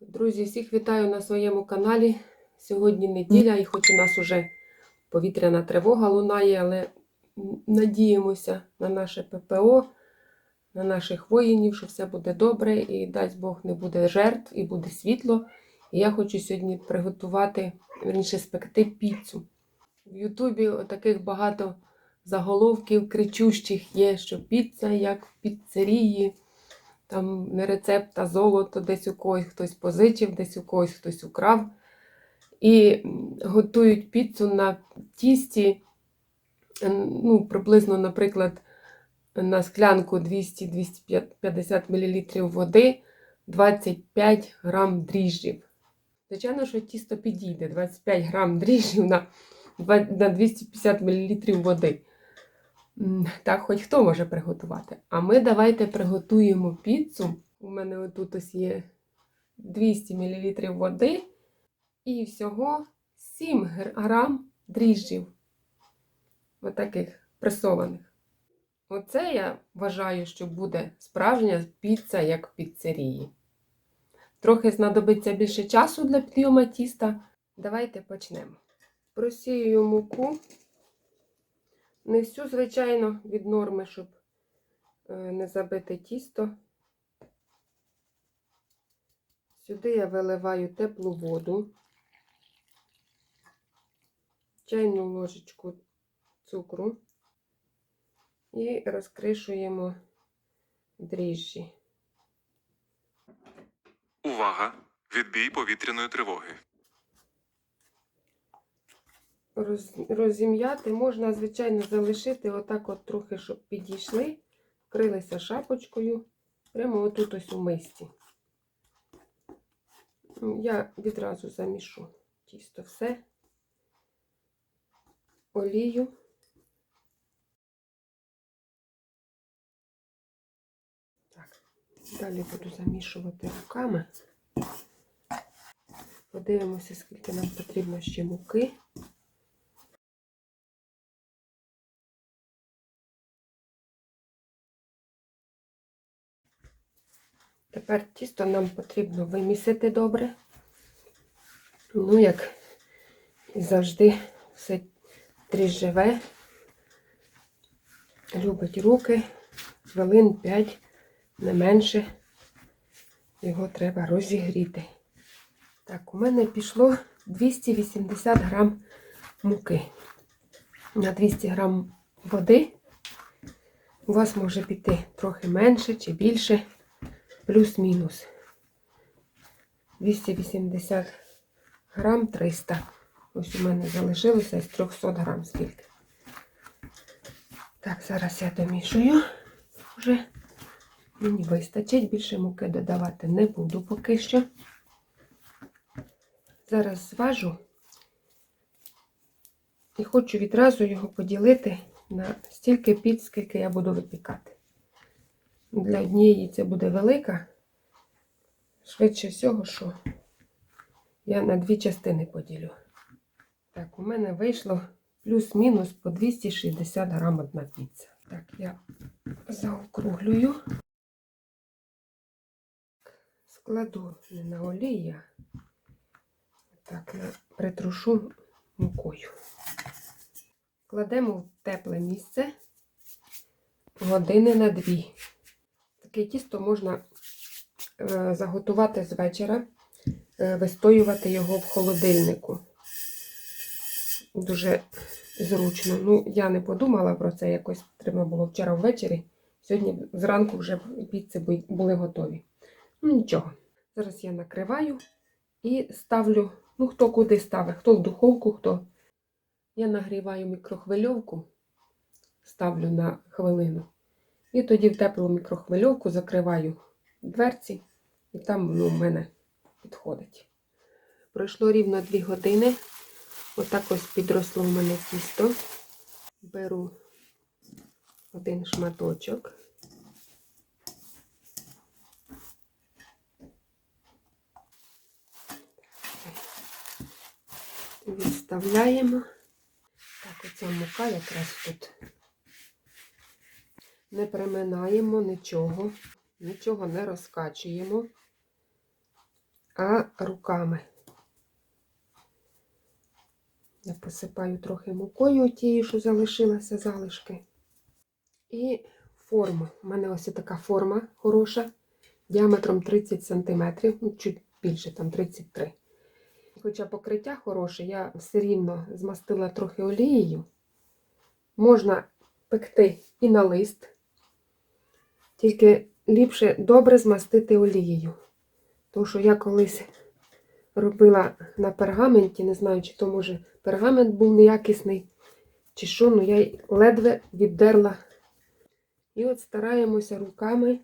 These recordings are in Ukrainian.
Друзі, всіх вітаю на своєму каналі. Сьогодні неділя, і хоч у нас уже повітряна тривога лунає, але надіємося на наше ППО, на наших воїнів, що все буде добре, і дасть Бог не буде жертв, і буде світло. І я хочу сьогодні приготувати, верніше спекти піцу. В Ютубі таких багато заголовків кричущих є, що піца як в піцерії. Там не рецепт, а золото десь у когось хтось позичив, десь у когось хтось украв. І готують піцу на тісті, ну, приблизно, наприклад, на склянку 200-250 мл води, 25 грам дріжджів. Звичайно, що тісто підійде 25 грам дріжджів на 250 мл води. Так, хоч хто може приготувати. А ми давайте приготуємо піцу. У мене отут ось є 200 мл води і всього 7 гр- грам дріжджів. Отаких пресованих. Оце я вважаю, що буде справжня піца, як в піцерії. Трохи знадобиться більше часу для підйому тіста. Давайте почнемо. Просію муку. Не всю, звичайно, від норми, щоб е, не забити тісто. Сюди я виливаю теплу воду, чайну ложечку цукру і розкришуємо дріжджі. Увага! Відбій повітряної тривоги. Роз, розім'яти можна, звичайно, залишити отак от трохи, щоб підійшли, вкрилися шапочкою, прямо отут ось у мисці. Я відразу замішу тісто все, олію. Так, далі буду замішувати руками. Подивимося, скільки нам потрібно ще муки. Тепер тісто нам потрібно вимісити добре. Ну, як і завжди, все дріжджеве. Любить руки, хвилин 5, не менше. Його треба розігріти. Так, у мене пішло 280 грам муки. На 200 грам води. У вас може піти трохи менше чи більше плюс-мінус. 280 грам 300. Ось у мене залишилося із 300 грам скільки. Так, зараз я домішую. Вже мені вистачить. Більше муки додавати не буду поки що. Зараз зважу і хочу відразу його поділити на стільки піц, скільки я буду випікати. Для однієї це буде велика. Швидше всього, що я на дві частини поділю. Так, у мене вийшло плюс-мінус по 260 грам одна піца. Так, я заокруглюю. Складу не на олії, а так, на, притрушу мукою. Кладемо в тепле місце години на дві. Таке тісто можна е, заготувати з вечора, е, вистоювати його в холодильнику. Дуже зручно. Ну, я не подумала про це, якось треба було вчора ввечері. Сьогодні зранку вже піци були готові. Ну, нічого. Зараз я накриваю і ставлю, ну, хто куди ставить, хто в духовку, хто. Я нагріваю мікрохвильовку, ставлю на хвилину. І тоді в теплу мікрохвильовку закриваю дверці, і там воно в мене підходить. Пройшло рівно 2 години. Отак ось підросло в мене тісто. Беру один шматочок. Відставляємо. Так, оця мука якраз тут. Не приминаємо нічого, нічого не розкачуємо. а руками. Я посипаю трохи мукою тією, що залишилася залишки. І форма. У мене ось така форма хороша, діаметром 30 см, ну, чуть більше, там 33 Хоча покриття хороше, я все рівно змастила трохи олією. Можна пекти і на лист, тільки ліпше добре змастити олією. Тому що я колись робила на пергаменті, не знаю, чи то може пергамент був неякісний, чи що, ну я ледве віддерла. І от стараємося руками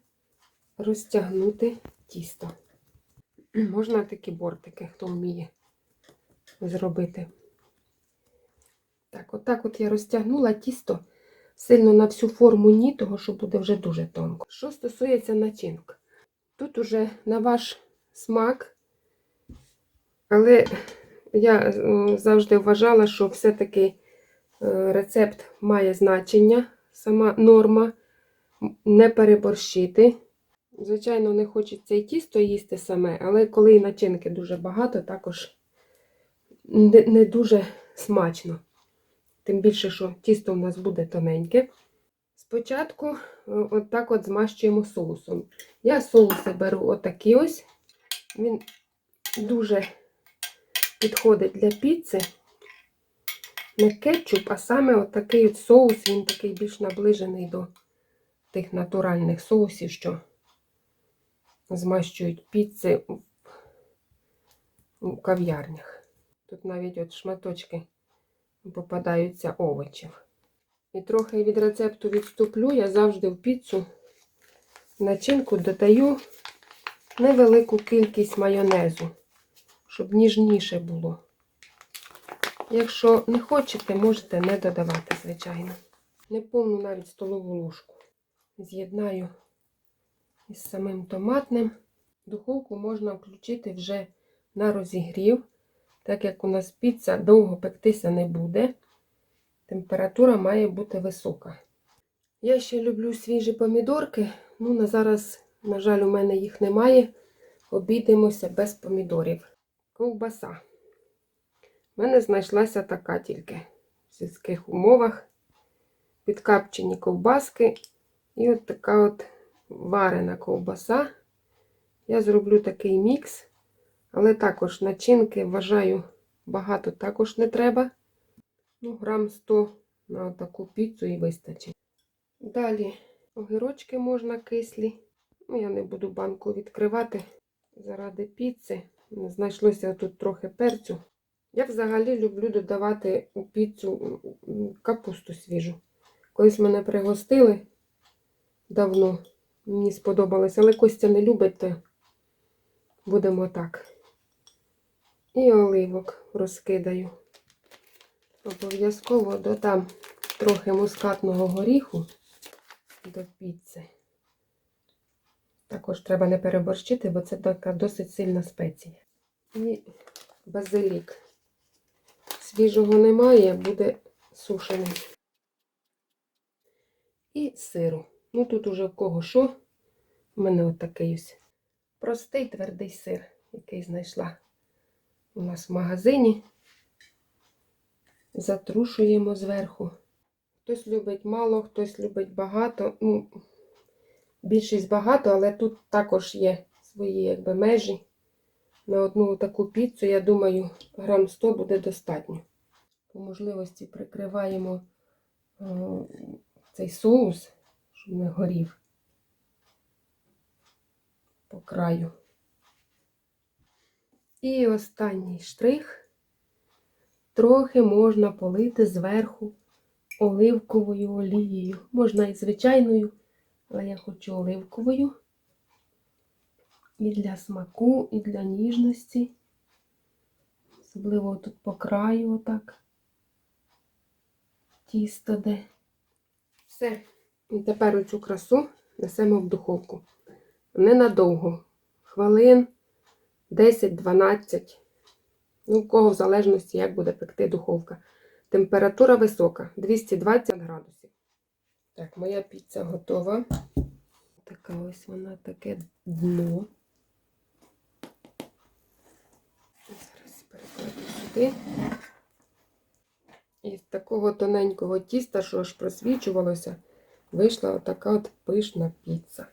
розтягнути тісто. Можна такі бортики, хто вміє зробити. Так, отак от я розтягнула тісто сильно на всю форму ні, того що буде вже дуже тонко. Що стосується начинок, тут уже на ваш смак, але я е, завжди вважала, що все-таки е, рецепт має значення, сама норма, не переборщити. Звичайно, не хочеться і тісто їсти саме, але коли і начинки дуже багато, також не, не дуже смачно. Тим більше, що тісто у нас буде тоненьке. Спочатку е, от так от змащуємо соусом. Я соуси беру отакі ось. Він дуже підходить для піци. Не кетчуп, а саме отакий от соус, він такий більш наближений до тих натуральних соусів, що змащують піци у кав'ярнях. Тут навіть от шматочки попадаються овочів. І трохи від рецепту відступлю, я завжди в піцу начинку додаю невелику кількість майонезу, щоб ніжніше було. Якщо не хочете, можете не додавати, звичайно. Неповну навіть столову ложку. З'єднаю із самим томатним. Духовку можна включити вже на розігрів, так як у нас піца довго пектися не буде. Температура має бути висока. Я ще люблю свіжі помідорки. Ну, на зараз, на жаль, у мене їх немає. Обійдемося без помідорів. Ковбаса. У мене знайшлася така тільки в сільських умовах. Підкапчені ковбаски. І от така от варена ковбаса. Я зроблю такий мікс, але також начинки, вважаю, багато також не треба. Ну, грам 100 на таку піцу і вистачить. Далі огірочки можна кислі. Ну, я не буду банку відкривати заради піци. Знайшлося тут трохи перцю. Я взагалі люблю додавати у піцу капусту свіжу. Колись мене пригостили давно. Мені сподобалось, але Костя не любить, то будемо так. І оливок розкидаю. Обов'язково додам трохи мускатного горіху до піци. Також треба не переборщити, бо це така досить сильна спеція. І базилік. Свіжого немає, буде сушений. І сиру. Ну тут уже в кого що. У мене от такий ось простий твердий сир, який знайшла у нас в магазині. Затрушуємо зверху. Хтось любить мало, хтось любить багато. Ну, більшість багато, але тут також є свої якби, межі. На одну таку піцу, я думаю, грам 100 буде достатньо. По можливості прикриваємо е, цей соус, щоб не горів по краю. І останній штрих. Трохи можна полити зверху оливковою олією. Можна і звичайною, але я хочу оливковою. І для смаку, і для ніжності. Особливо тут по краю отак. Тісто де. Все. І тепер оцю красу несемо в духовку. Ненадовго. Хвилин 10-12. Ну, у кого в залежності, як буде пекти духовка. Температура висока, 220 градусів. Так, моя піца готова. Така ось вона таке дно. сюди. І з такого тоненького тіста, що аж просвічувалося, вийшла отака от пишна піца.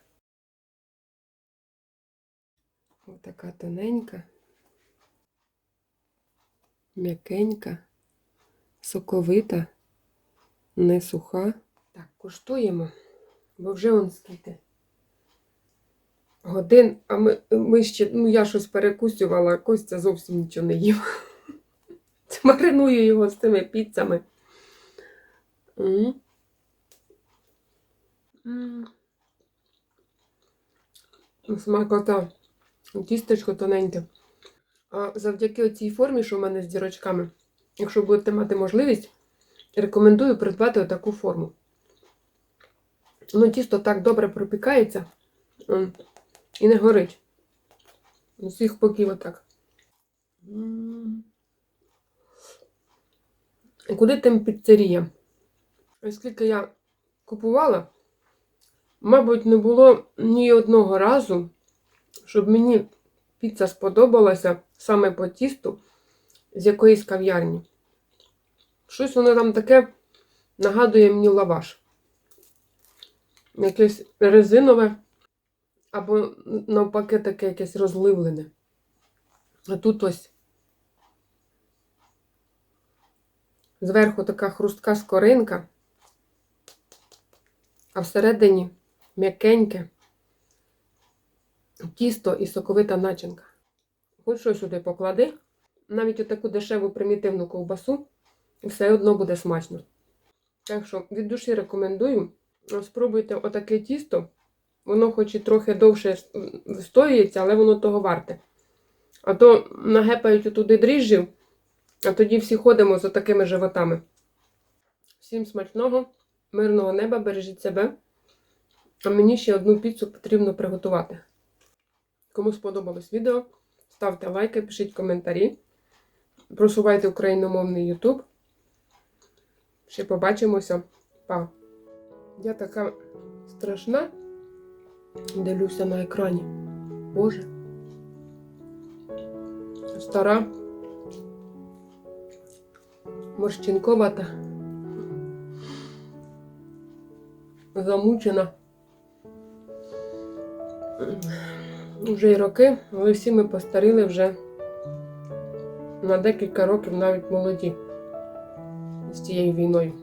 Отака тоненька, м'якенька, соковита, не суха. Так, куштуємо, бо вже он скільки. Годин, а ми, ми ще, ну я щось перекусювала, а Костя зовсім нічого не їв. Мариную його з цими піцами. М. М. Смакота. Тістечко тоненьке. А завдяки цій формі, що в мене з дірочками, якщо будете мати можливість, рекомендую придбати отаку форму. Ну, тісто так добре пропікається і не горить. З усіх боків отак. Куди тим піцерія? Оскільки я купувала, мабуть, не було ні одного разу, щоб мені піца сподобалася саме по тісту з якоїсь кав'ярні. Щось воно там таке нагадує мені лаваш. Якесь резинове, або навпаки таке якесь розливлене. А тут ось зверху така хрустка скоринка, а всередині м'якеньке тісто і соковита начинка. Хоч що сюди поклади, навіть отаку дешеву примітивну ковбасу, все одно буде смачно. Так що від душі рекомендую. Спробуйте отаке тісто. Воно хоч і трохи довше встоюється, але воно того варте. А то нагепають туди дріжджів, а тоді всі ходимо з такими животами. Всім смачного, мирного неба, бережіть себе. А мені ще одну піцу потрібно приготувати. Кому сподобалось відео, ставте лайки, пишіть коментарі. Просувайте україномовний YouTube. Ще побачимося. Па! Я така страшна. Дивлюся на екрані. Боже. Стара. Морщинковата. Замучена. Вже й роки, але всі ми постаріли вже на декілька років навіть молоді з цією війною.